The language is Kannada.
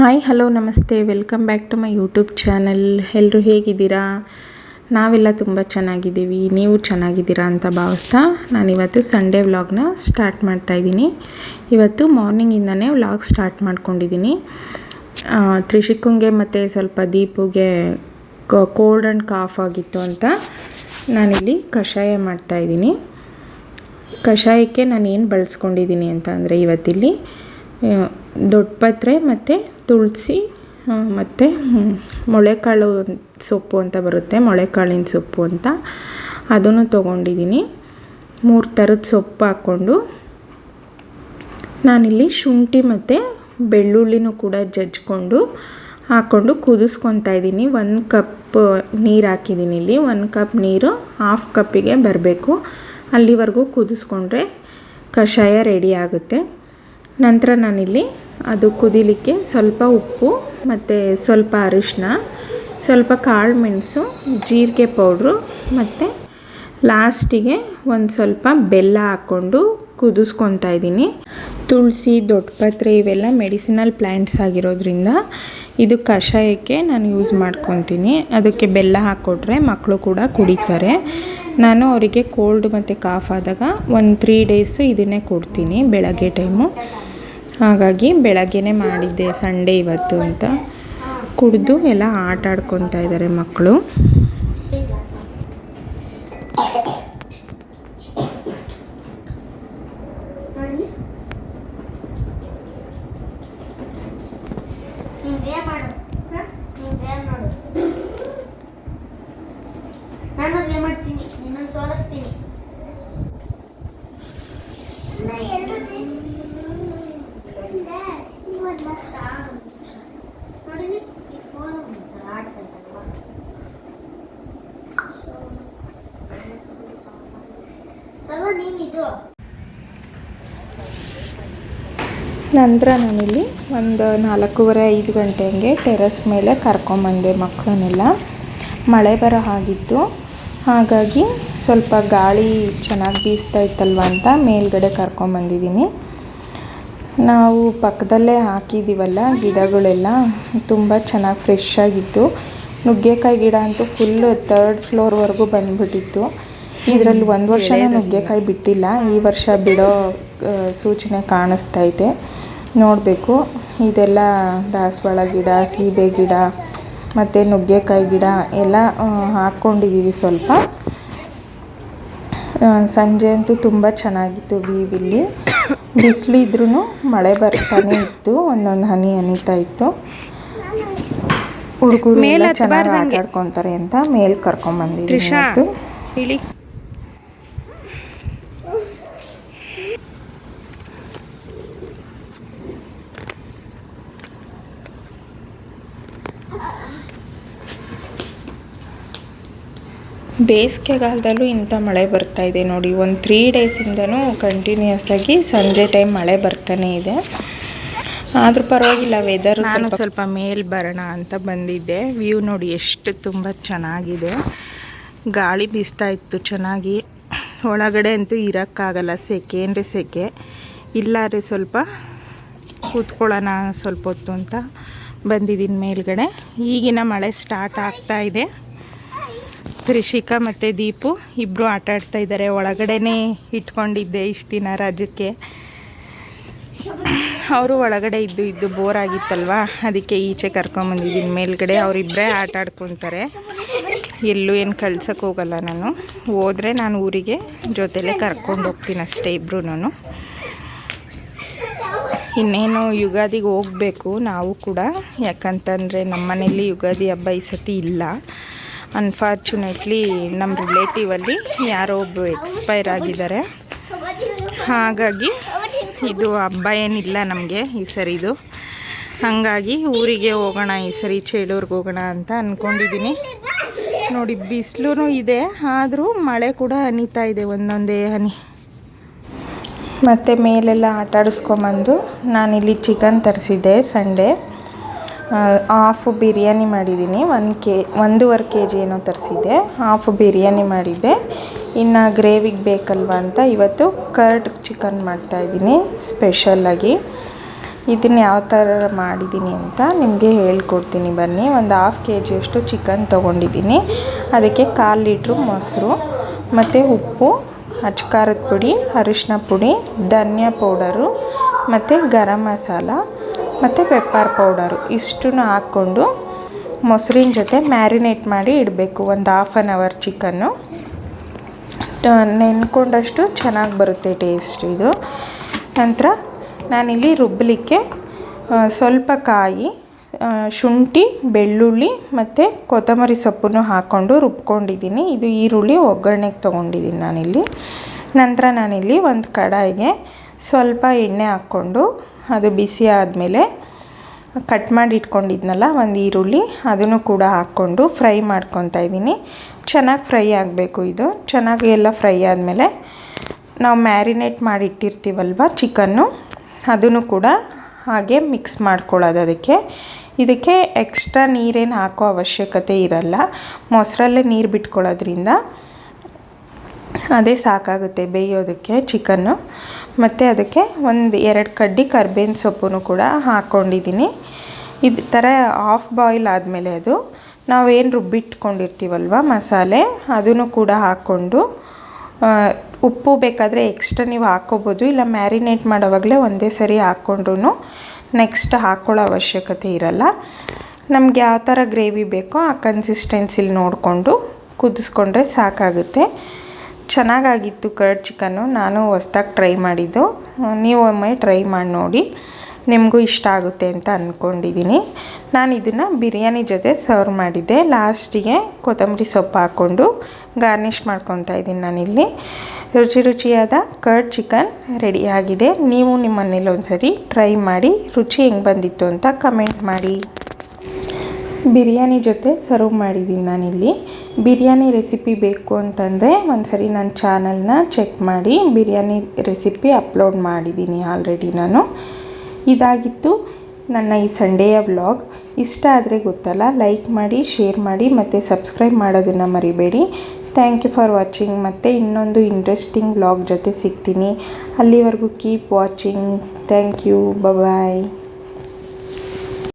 ಹಾಯ್ ಹಲೋ ನಮಸ್ತೆ. Welcome back to my YouTube channel ಎಲ್ಲರೂ ಹೇಗಿದ್ದೀರಾ? ನಾವೆಲ್ಲ ತುಂಬ ಚೆನ್ನಾಗಿದ್ದೀವಿ. ನೀವು ಚೆನ್ನಾಗಿದ್ದೀರಾ ಅಂತ ಭಾವಿಸ್ತಾ ನಾನಿವತ್ತು ಸಂಡೇ ವ್ಲಾಗ್ನ ಸ್ಟಾರ್ಟ್ ಮಾಡ್ತಾ ಇದ್ದೀನಿ. ಇವತ್ತು ಮಾರ್ನಿಂಗಿಂದನೇ ವ್ಲಾಗ್ ಸ್ಟಾರ್ಟ್ ಮಾಡ್ಕೊಂಡಿದ್ದೀನಿ. ತ್ರಿಶಿಕ್ಕುಂಗೆ ಮತ್ತು ಸ್ವಲ್ಪ ದೀಪುಗೆ ಕೋಲ್ಡ್ ಆ್ಯಂಡ್ ಕಾಫ್ ಆಗಿತ್ತು ಅಂತ ನಾನಿಲ್ಲಿ ಕಷಾಯ ಮಾಡ್ತಾಯಿದ್ದೀನಿ ಕಷಾಯಕ್ಕೆ ನಾನು ಏನು ಬಳಸ್ಕೊಂಡಿದ್ದೀನಿ ಅಂತ ಅಂದರೆ ಇವತ್ತಿಲ್ಲಿ ದೊಡ್ಡಪತ್ರೆ ಮತ್ತು ತುಳಸಿ ಮತ್ತು ಮೊಳೆಕಾಳು ಸೊಪ್ಪು ಅಂತ ಬರುತ್ತೆ, ಮೊಳೆಕಾಳಿನ ಸೊಪ್ಪು ಅಂತ. ಅದನ್ನು ತೊಗೊಂಡಿದ್ದೀನಿ. ಮೂರು ಥರದ ಸೊಪ್ಪು ಹಾಕ್ಕೊಂಡು. ನಾನಿಲ್ಲಿ ಶುಂಠಿ ಮತ್ತು ಬೆಳ್ಳುಳ್ಳಿನೂ ಕೂಡ ಜಜ್ಕೊಂಡು ಹಾಕ್ಕೊಂಡು ಕುದಿಸ್ಕೊತಾ ಇದ್ದೀನಿ. ಒಂದು ಕಪ್ ನೀರು ಹಾಕಿದ್ದೀನಿ ಇಲ್ಲಿ. ಒಂದು ಕಪ್ ನೀರು ಹಾಫ್ ಕಪ್ಪಿಗೆ ಬರಬೇಕು. ಅಲ್ಲಿವರೆಗೂ ಕುದಿಸ್ಕೊಂಡ್ರೆ ಕಷಾಯ ರೆಡಿ ಆಗುತ್ತೆ. ನಂತರ ನಾನಿಲ್ಲಿ ಅದು ಕುದಿಲಿಕ್ಕೆ ಸ್ವಲ್ಪ ಉಪ್ಪು ಮತ್ತು ಸ್ವಲ್ಪ ಅರಿಶಿನ ಸ್ವಲ್ಪ ಕಾಳು ಮೆಣಸು, ಜೀರಿಗೆ ಪೌಡ್ರು ಮತ್ತು ಲಾಸ್ಟಿಗೆ ಒಂದು ಸ್ವಲ್ಪ ಬೆಲ್ಲ ಹಾಕ್ಕೊಂಡು ಕುದಿಸ್ಕೊತಾ ಇದ್ದೀನಿ. ತುಳಸಿ, ದೊಡ್ಡಪತ್ರೆ ಇವೆಲ್ಲ ಮೆಡಿಸಿನಲ್ ಪ್ಲ್ಯಾಂಟ್ಸ್ ಆಗಿರೋದ್ರಿಂದ ಇದು ಕಷಾಯಕ್ಕೆ ನಾನು ಯೂಸ್ ಮಾಡ್ಕೊತೀನಿ. ಅದಕ್ಕೆ ಬೆಲ್ಲ ಹಾಕ್ಕೊಟ್ರೆ ಮಕ್ಕಳು ಕೂಡ ಕುಡಿತಾರೆ. ನಾನು ಅವರಿಗೆ ಕೋಲ್ಡ್ ಮತ್ತು ಕಾಫ್ ಆದಾಗ ಒಂದು ತ್ರೀ ಡೇಸು ಇದನ್ನೇ ಕೊಡ್ತೀನಿ ಬೆಳಗ್ಗೆ ಟೈಮು. ಹಾಗಾಗಿ ಬೆಳಗ್ಗೆನೇ ಮಾಡಿದ್ದೆ ಸಂಡೇ ಇವತ್ತು ಅಂತ. ಕುಡಿದು ಎಲ್ಲ ಆಟ ಆಡ್ಕೊತಾ ಇದ್ದಾರೆ ಮಕ್ಕಳು. ಮಾಡ್ತೀನಿ ನಂತರ ನಾನಿಲ್ಲಿ ಒಂದು ನಾಲ್ಕೂವರೆ ಐದು ಗಂಟೆ ಹಂಗೆ ಟೆರೆಸ್ ಮೇಲೆ ಕರ್ಕೊಂಬಂದೆ ಮಕ್ಕಳನ್ನೆಲ್ಲ. ಮಳೆ ಬರೋ ಹಾಗಿತ್ತು. ಹಾಗಾಗಿ ಸ್ವಲ್ಪ ಗಾಳಿ ಚೆನ್ನಾಗಿ ಬೀಸ್ತಾ ಇತ್ತಲ್ವ ಅಂತ ಮೇಲ್ಗಡೆ ಕರ್ಕೊಂಬಂದಿದ್ದೀನಿ ನಾವು ಪಕ್ಕದಲ್ಲೇ ಹಾಕಿದ್ದೀವಲ್ಲ ಗಿಡಗಳೆಲ್ಲ. ತುಂಬ ಚೆನ್ನಾಗಿ ಫ್ರೆಶ್ ಆಗಿತ್ತು. ನುಗ್ಗೆಕಾಯಿ ಗಿಡ ಅಂತೂ ಫುಲ್ಲು ತರ್ಡ್ ಫ್ಲೋರ್ವರೆಗೂ ಬಂದ್ಬಿಟ್ಟಿತ್ತು. ಇದರಲ್ಲಿ ಒಂದು ವರ್ಷ ನುಗ್ಗೆಕಾಯಿ ಬಿಟ್ಟಿಲ್ಲ. ಈ ವರ್ಷ ಬಿಡೋ ಸೂಚನೆ ಕಾಣಿಸ್ತಾ ಇದೆ. ನೋಡಬೇಕು. ಇದೆಲ್ಲ ದಾಸವಾಳ ಗಿಡ ಸೀಬೆ ಗಿಡ ಮತ್ತು ನುಗ್ಗೆಕಾಯಿ ಗಿಡ ಎಲ್ಲ ಹಾಕ್ಕೊಂಡಿದ್ದೀವಿ ಸ್ವಲ್ಪ. ಸಂಜೆ ಅಂತೂ ತುಂಬ ಚೆನ್ನಾಗಿತ್ತು ವ್ಯೂ ಇಲ್ಲಿ. ಬಿಸಿಲು ಇದ್ರೂ ಮಳೆ ಬರ್ತಾನೆ ಇತ್ತು ಒಂದೊಂದು ಹನಿ ಅನಿತಾ ಇತ್ತು. ಹುಡುಗರು ಮೇಲೆ ಚೆನ್ನಾಗಿ ಆಟ ಆಡ್ಕೊತಾರೆ ಅಂತ ಮೇಲೆ ಕರ್ಕೊಂಬಂದಿದ್ದೀನಿ ಬೇಸಿಗೆಗಾಲದಲ್ಲೂ ಇಂಥ ಮಳೆ ಬರ್ತಾ ಇದೆ ನೋಡಿ. ಒಂದು ತ್ರೀ ಡೇಸಿಂದನೂ ಕಂಟಿನ್ಯೂಸ್ ಆಗಿ ಸಂಜೆ ಟೈಮ್ ಮಳೆ ಬರ್ತಾನೆ ಇದೆ. ಆದರೂ ಪರವಾಗಿಲ್ಲ ವೆದರ್ ನಾನು ಸ್ವಲ್ಪ ಮೇಲ್ ಬರೋಣ ಅಂತ ಬಂದಿದ್ದೆ. ವ್ಯೂ ನೋಡಿ ಎಷ್ಟು ತುಂಬ ಚೆನ್ನಾಗಿದೆ. ಗಾಳಿ ಬೀಸ್ತಾ ಇತ್ತು ಚೆನ್ನಾಗಿ. ಒಳಗಡೆ ಅಂತೂ ಇರೋಕ್ಕಾಗಲ್ಲ ಸೆಕೆ ಅಂದರೆ ಸೆಕೆ. ಇಲ್ಲಾದ್ರೆ ಸ್ವಲ್ಪ ಕೂತ್ಕೊಳ್ಳೋಣ ಸ್ವಲ್ಪ ಹೊತ್ತು ಅಂತ ಬಂದಿದ್ದೀನಿ ಮೇಲ್ಗಡೆ. ಈಗಿನ ಮಳೆ ಸ್ಟಾರ್ಟ್ ಆಗ್ತಾ ಇದೆ. ತ್ರಿಷಿಕಾ ಮತ್ತು ದೀಪು ಇಬ್ಬರು ಆಟ ಆಡ್ತಾ ಇದ್ದಾರೆ. ಒಳಗಡೆನೇ ಇಟ್ಕೊಂಡಿದ್ದೆ ಇಷ್ಟು ದಿನ ರಜಕ್ಕೆ ಅವರು ಒಳಗಡೆ ಇದ್ದು ಇದ್ದು ಬೋರ್ ಆಗಿತ್ತಲ್ವಾ? ಅದಕ್ಕೆ ಈಚೆ ಕರ್ಕೊಂಬಂದಿದ್ದೀನಿ ಮೇಲ್ಗಡೆ ಅವರಿಬ್ಬರೇ ಆಟ ಆಡ್ಕೊತಾರೆ. ಎಲ್ಲೂ ಏನು ಕಳ್ಸೋಕ್ಕೆ ಹೋಗಲ್ಲ ನಾನು. ಹೋದರೆ ನಾನು ಊರಿಗೆ ಜೊತೆಲೇ ಕರ್ಕೊಂಡು ಹೋಗ್ತೀನಿ ಅಷ್ಟೇ ನಾನು ಇನ್ನೇನು ಯುಗಾದಿಗೆ ಹೋಗಬೇಕು ನಾವು ಕೂಡ. ಯಾಕಂತಂದರೆ ನಮ್ಮ ಮನೇಲಿ ಯುಗಾದಿ ಹಬ್ಬ ಈ ಸತಿ ಇಲ್ಲ. ಅನ್ಫಾರ್ಚುನೇಟ್ಲಿ ನಮ್ಮ ರಿಲೇಟಿವಲ್ಲಿ ಯಾರೋ ಒಬ್ಬರು ಎಕ್ಸ್ಪೈರ್ ಆಗಿದ್ದಾರೆ. ಹಾಗಾಗಿ ಇದು ಹಬ್ಬ ಏನಿಲ್ಲ ನಮಗೆ ಈ ಸರಿದು ಹಾಗಾಗಿ ಊರಿಗೆ ಹೋಗೋಣ, ಈ ಸರಿ ಚೇಳೂರಿಗೆ ಹೋಗೋಣ ಅಂತ ಅಂದ್ಕೊಂಡಿದ್ದೀನಿ ನೋಡಿ ಬಿಸಿಲೂ ಇದೆ, ಆದರೂ ಮಳೆ ಕೂಡ ಅನಿತಾ ಇದೆ ಒಂದೊಂದೇ ಹನಿ. ಮತ್ತು ಮೇಲೆಲ್ಲ ಆಟ ಆಡಿಸ್ಕೊಂಬಂದು ನಾನಿಲ್ಲಿ ಚಿಕನ್ ತರಿಸಿದ್ದೆ ಸಂಡೇ. ಹಾಫ್ ಬಿರಿಯಾನಿ ಮಾಡಿದ್ದೀನಿ. ಒನ್ ಕೆ, ಒಂದೂವರೆ ಕೆ ಜಿ ಏನೋ ತರಿಸಿದ್ದೆ. ಹಾಫ್ ಬಿರಿಯಾನಿ ಮಾಡಿದ್ದೆ. ಇನ್ನು ಗ್ರೇವಿಗೆ ಬೇಕಲ್ವ ಅಂತ ಇವತ್ತು ಕರ್ಡ್ ಚಿಕನ್ ಮಾಡ್ತಾಯಿದ್ದೀನಿ ಸ್ಪೆಷಲ್ಲಾಗಿ ಇದನ್ನು ಯಾವ ಥರ ಮಾಡಿದ್ದೀನಿ ಅಂತ ನಿಮಗೆ ಹೇಳ್ಕೊಡ್ತೀನಿ ಬನ್ನಿ. ಒಂದು ಹಾಫ್ ಕೆ ಜಿಯಷ್ಟು ಚಿಕನ್ ತೊಗೊಂಡಿದ್ದೀನಿ. ಅದಕ್ಕೆ ಕಾಲು ಲೀಟ್ರು ಮೊಸರು, ಮತ್ತು ಉಪ್ಪು ಅಚ್ಕಾರದ ಪುಡಿ, ಅರಿಶಿನ ಪುಡಿ, ಧನಿಯಾ ಪೌಡರು, ಮತ್ತು ಗರಂ ಮಸಾಲ ಮತ್ತು ಪೆಪ್ಪರ್ ಪೌಡರು ಇಷ್ಟನ್ನು ಹಾಕ್ಕೊಂಡು ಮೊಸರಿನ ಜೊತೆ ಮ್ಯಾರಿನೇಟ್ ಮಾಡಿ ಇಡಬೇಕು. ಒಂದು ಹಾಫ್ ಆನ್ ಅವರ್ ಚಿಕನ್ನು ನೆನ್ಕೊಂಡಷ್ಟು ಚೆನ್ನಾಗಿ ಬರುತ್ತೆ ಟೇಸ್ಟ್ ಇದು. ನಂತರ ನಾನಿಲ್ಲಿ ರುಬ್ಬಲಿಕ್ಕೆ ಸ್ವಲ್ಪ ಕಾಯಿ ಶುಂಠಿ, ಬೆಳ್ಳುಳ್ಳಿ ಮತ್ತು ಕೊತ್ತಂಬರಿ ಸೊಪ್ಪನ್ನು ಹಾಕ್ಕೊಂಡು ರುಬ್ಕೊಂಡಿದ್ದೀನಿ. ಇದು ಈರುಳ್ಳಿ ಒಗ್ಗರಣೆಗೆ ತೊಗೊಂಡಿದ್ದೀನಿ ನಾನಿಲ್ಲಿ. ನಂತರ ನಾನಿಲ್ಲಿ ಒಂದು ಕಡಾಯಿಗೆ ಸ್ವಲ್ಪ ಎಣ್ಣೆ ಹಾಕ್ಕೊಂಡು ಅದು ಬಿಸಿ ಆದಮೇಲೆ ಕಟ್ ಮಾಡಿ ಇಟ್ಕೊಂಡಿದ್ನಲ್ಲ ಒಂದು ಈರುಳ್ಳಿ, ಅದನ್ನು ಕೂಡ ಹಾಕ್ಕೊಂಡು ಫ್ರೈ ಮಾಡ್ಕೊತಾ ಇದ್ದೀನಿ. ಚೆನ್ನಾಗಿ ಫ್ರೈ ಆಗಬೇಕು ಇದು. ಚೆನ್ನಾಗಿ ಎಲ್ಲ ಫ್ರೈ ಆದಮೇಲೆ ನಾವು ಮ್ಯಾರಿನೇಟ್ ಮಾಡಿ ಇಟ್ಟಿರ್ತೀವಲ್ವ ಚಿಕನ್ನು, ಅದನ್ನು ಕೂಡ ಹಾಗೆ ಮಿಕ್ಸ್ ಮಾಡ್ಕೊಳ್ಳೋದು ಅದಕ್ಕೆ. ಇದಕ್ಕೆ ಎಕ್ಸ್ಟ್ರಾ ನೀರೇನು ಹಾಕೋ ಅವಶ್ಯಕತೆ ಇರಲ್ಲ. ಮೊಸರಲ್ಲೇ ನೀರು ಬಿಟ್ಕೊಳ್ಳೋದ್ರಿಂದ ಅದೇ ಸಾಕಾಗುತ್ತೆ ಬೇಯೋದಕ್ಕೆ ಚಿಕನ್ನು. ಮತ್ತು ಅದಕ್ಕೆ ಒಂದು ಎರಡು ಕಡ್ಡಿ ಕರ್ಬೇವಿನ ಸೊಪ್ಪನ್ನು ಕೂಡ ಹಾಕ್ಕೊಂಡಿದ್ದೀನಿ ಇದು ಥರ ಆಫ್ ಬಾಯ್ಲ್ ಆದಮೇಲೆ ಅದು ನಾವೇನು ರುಬ್ಬಿಟ್ಕೊಂಡಿರ್ತೀವಲ್ವ ಮಸಾಲೆ, ಅದನ್ನು ಕೂಡ ಹಾಕ್ಕೊಂಡು ಉಪ್ಪು ಬೇಕಾದರೆ ಎಕ್ಸ್ಟ್ರಾ ನೀವು ಹಾಕ್ಕೋಬೋದು, ಇಲ್ಲ ಮ್ಯಾರಿನೇಟ್ ಮಾಡೋವಾಗಲೇ ಒಂದೇ ಸರಿ ಹಾಕ್ಕೊಂಡ್ರೂ ನೆಕ್ಸ್ಟ್ ಹಾಕ್ಕೊಳ್ಳೋ ಅವಶ್ಯಕತೆ ಇರಲ್ಲ. ನಮ್ಗೆ ಯಾವ ಥರ ಗ್ರೇವಿ ಬೇಕೋ ಆ ಕನ್ಸಿಸ್ಟೆನ್ಸಿಲಿ ನೋಡಿಕೊಂಡು ಕುದಿಸ್ಕೊಂಡ್ರೆ ಸಾಕಾಗುತ್ತೆ. ಚೆನ್ನಾಗಾಗಿತ್ತು ಕರ್ಡ್ ಚಿಕನ್ನು ನಾನು ಹೊಸ್ದಾಗಿ ಟ್ರೈ ಮಾಡಿದ್ದು. ನೀವು ಒಮ್ಮೆ ಟ್ರೈ ಮಾಡಿ ನೋಡಿ. ನಿಮಗೂ ಇಷ್ಟ ಆಗುತ್ತೆ ಅಂತ ಅಂದ್ಕೊಂಡಿದ್ದೀನಿ ನಾನು ಇದನ್ನು ಬಿರಿಯಾನಿ ಜೊತೆ ಸರ್ವ್ ಮಾಡಿದ್ದೆ. ಲಾಸ್ಟಿಗೆ ಕೊತ್ತಂಬರಿ ಸೊಪ್ಪು ಹಾಕ್ಕೊಂಡು ಗಾರ್ನಿಷ್ ಮಾಡ್ಕೊತಾ ಇದ್ದೀನಿ ನಾನಿಲ್ಲಿ ರುಚಿ ರುಚಿಯಾದ ಕರ್ಡ್ ಚಿಕನ್ ರೆಡಿಯಾಗಿದೆ ನೀವು ನಿಮ್ಮ ಮನೇಲಿ ಒಂದ್ಸರಿ ಟ್ರೈ ಮಾಡಿ ರುಚಿ ಹೆಂಗೆ ಬಂದಿತ್ತು ಅಂತ ಕಮೆಂಟ್ ಮಾಡಿ. ಬಿರಿಯಾನಿ ಜೊತೆ ಸರ್ವ್ ಮಾಡಿದ್ದೀನಿ ನಾನಿಲ್ಲಿ ಬಿರಿಯಾನಿ ರೆಸಿಪಿ ಬೇಕು ಅಂತಂದರೆ ಒಂದ್ಸರಿ ನನ್ನ ಚಾನಲ್ನ ಚೆಕ್ ಮಾಡಿ ಬಿರಿಯಾನಿ ರೆಸಿಪಿ ಅಪ್ಲೋಡ್ ಮಾಡಿದ್ದೀನಿ ಆಲ್ರೆಡಿ ನಾನು. ಇದಾಗಿತ್ತು ನನ್ನ ಈ ಸಂಡೇಯ ವ್ಲಾಗ್. ಇಷ್ಟ ಆದರೆ ಗೊತ್ತಲ್ಲ, ಲೈಕ್ ಮಾಡಿ, ಶೇರ್ ಮಾಡಿ ಮತ್ತು ಸಬ್ಸ್ಕ್ರೈಬ್ ಮಾಡೋದನ್ನು ಮರಿಬೇಡಿ. Thank you for watching. ಮತ್ತು ಇನ್ನೊಂದು ಇಂಟ್ರೆಸ್ಟಿಂಗ್ ವ್ಲಾಗ್ ಜೊತೆ ಸಿಗ್ತೀನಿ. ಅಲ್ಲಿವರೆಗೂ keep watching. Thank you. Bye